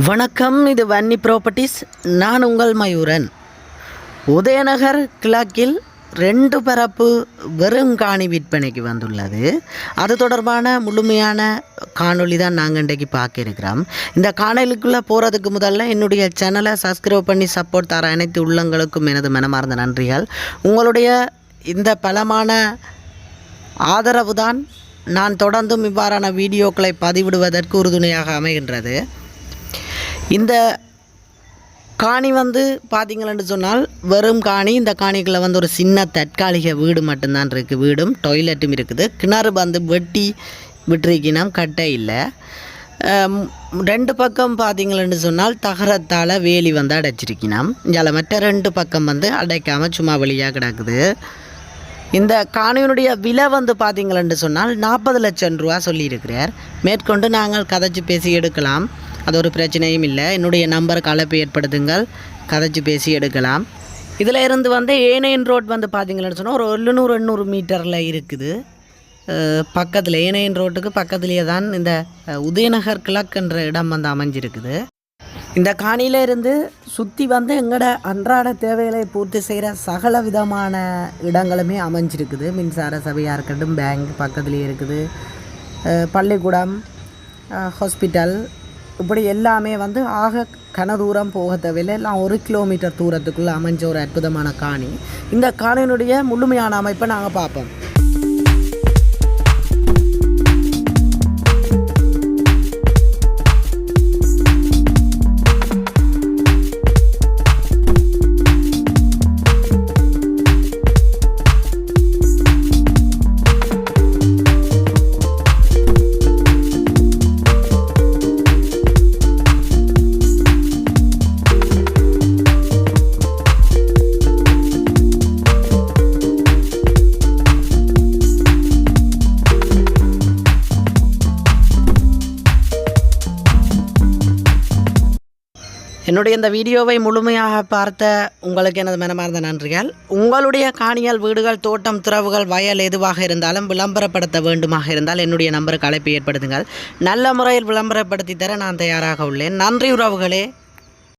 வணக்கம் இது வன்னி ப்ராப்பர்ட்டிஸ் நான் உங்கள் மயூரன். உதயநகர் கிழக்கில் ரெண்டு பரப்பு வெறும் காணி விற்பனைக்கு வந்துள்ளது. அது தொடர்பான முழுமையான காணொளி தான் நாங்கள் இன்றைக்கு பார்க்கிருக்கிறோம். இந்த காணொலிக்குள்ளே போகிறதுக்கு முதல்ல என்னுடைய சேனலை சப்ஸ்கிரைப் பண்ணி சப்போர்ட் தர அனைத்து உள்ளங்களுக்கும் எனது மனமார்ந்த நன்றிகள். உங்களுடைய இந்த பலமான ஆதரவு தான் நான் தொடர்ந்தும் இவ்வாறான வீடியோக்களை பதிவிடுவதற்கு உறுதுணையாக அமைகின்றது. இந்த காணி வந்து பார்த்தீங்களன்னு சொன்னால் வெறும் காணி இந்த காணிக்குள்ள வந்து ஒரு சின்ன தற்காலிக வீடு மட்டும்தான் இருக்குது வீடும் டாய்லெட்டும் இருக்குது. கிணறு வந்து வெட்டி விட்டுருக்கினோம் கட்டை இல்லை. ரெண்டு பக்கம் பார்த்தீங்களன்னு சொன்னால் தகரத்தால் வேலி வந்து அடைச்சிருக்கினோம் இதில் மற்ற ரெண்டு பக்கம் வந்து அடைக்காமல் சும்மா வழியாக கிடக்குது. இந்த காணியினுடைய விலை வந்து பார்த்தீங்களன்னு சொன்னால் நாற்பது லட்சம் ரூபா சொல்லியிருக்கிறார். மேற்கொண்டு நாங்கள் கதைச்சு பேசி எடுக்கலாம். அது ஒரு பிரச்சனையும் இல்லை. என்னுடைய நம்பருக்கு அழைப்பு ஏற்படுத்துங்கள். கதைச்சு பேசி எடுக்கலாம். இதில் இருந்து வந்து ஏனையன் ரோட் வந்து பார்த்தீங்கன்னு சொன்னால் ஒரு எழுநூறு எண்ணூறு மீட்டரில் இருக்குது. பக்கத்தில் ஏனையன் ரோட்டுக்கு பக்கத்துலேயே தான் இந்த உதயநகர் உதயநகர் கிழக்குன்ற இடம் வந்து அமைஞ்சிருக்குது. இந்த காணியில இருந்து சுற்றி வந்து எங்களோட அன்றாட தேவைகளை பூர்த்தி செய்கிற சகல விதமான இடங்களுமே அமைஞ்சிருக்குது. மின்சார சபையாக இருக்கட்டும் பேங்க் பக்கத்துலேயே இருக்குது. பள்ளிக்கூடம் ஹாஸ்பிட்டல் இப்படி எல்லாமே வந்து ஆக கன தூரம் போக தேவையில்லை. எல்லாம் ஒரு கிலோமீட்டர் தூரத்துக்குள்ளே அமைஞ்ச ஒரு அற்புதமான காணி. இந்த காணியினுடைய முழுமையான அமைப்பை நாங்கள் பார்ப்போம். என்னுடைய இந்த வீடியோவை முழுமையாக பார்த்த உங்களுக்கு எனது மனமார்ந்த நன்றிகள். உங்களுடைய காணியல் வீடுகள் தோட்டம் துறவுகள் வயல் எதுவாக இருந்தாலும் விளம்பரப்படுத்த வேண்டுமாக இருந்தால் என்னுடைய நம்பருக்கு அழைப்பு ஏற்படுத்துங்கள். நல்ல முறையில் விளம்பரப்படுத்தி தர நான் தயாராக உள்ளேன். நன்றி உறவுகளே.